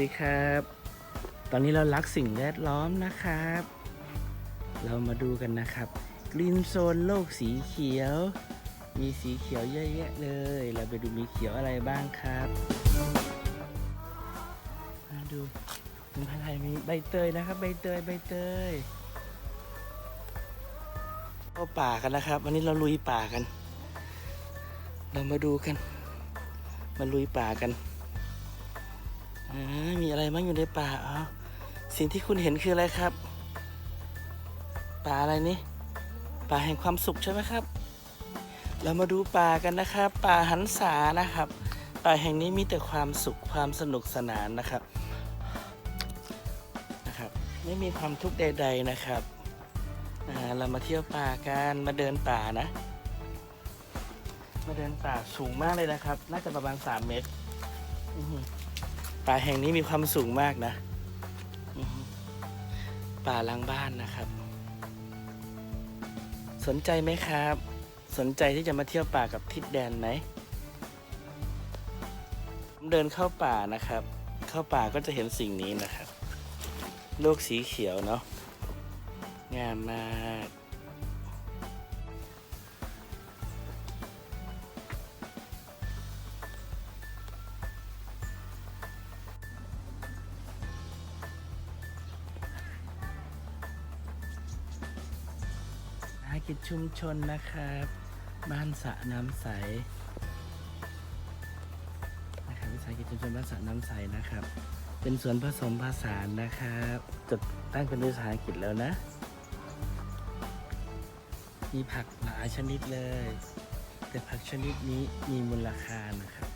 ดีครับ ตอนนี้เรารักสิ่งแวดล้อมนะครับ เรามาดูกันนะครับกรีนโซนโลกสีเขียว มีสีเขียวเยอะแยะเลย เราไปดูมีเขียวอะไรบ้างครับมาดูตรงภายในมีใบเตยนะครับ ใบเตยใบเตยเข้าป่ากันนะครับ วันนี้เราลุยป่ากัน เรามาดูกัน มาลุยป่ากัน มีอะไรบ้างอยู่ในป่าอ๋อสิ่งที่คุณเห็นคืออะไรครับ ป่าอะไรนี่ป่าแห่งความสุขใช่ไหมครับ เรามาดูป่ากันนะครับ ป่าหันษานะครับ ป่าแห่งนี้มีแต่ความสุขความสนุกสนานนะครับนะครับ ไม่มีความทุกข์ใด ๆนะครับเรามาเที่ยวป่ากันมาเดินป่านะ มาเดินป่าสูงมากเลยนะครับ น่าจะประมาณสามเมตร ป่าแห่งนี้มีความสูงมากนะ ป่าหล้างบ้านนะครับ สนใจไหมครับ สนใจที่จะมาเที่ยวป่ากับทิดแดนไหมผมเดินเข้าป่านะครับ เข้าป่าก็จะเห็นสิ่งนี้นะครับ โลกสีเขียวเนาะงามมากากิจชุมชนนะครับ บ้านสระน้ำใสนะครับวิสาหกิจชุมชนบ้านสระน้ำใสนะครับ เป็นสวนผสมผสานนะครับจดตั้งเป็นวิสาหกิจแล้วนะ มีผักหลายชนิดเลย แต่ผักชนิดนี้มีมูลค่านะครับ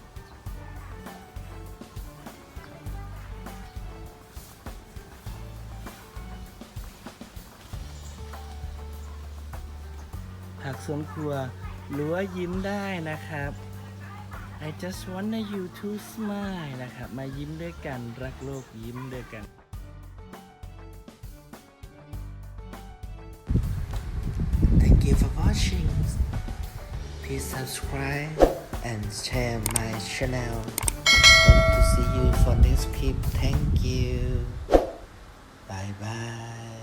ผักสวนครัวรั้วยิ้มได้นะครับ I just want you to smile นะครับ มายิ้มด้วยกัน รักโลกยิ้มด้วยกัน Thank you for watching. Please subscribe and share my channel. Hope to see you for next clip. Thank you. Bye bye.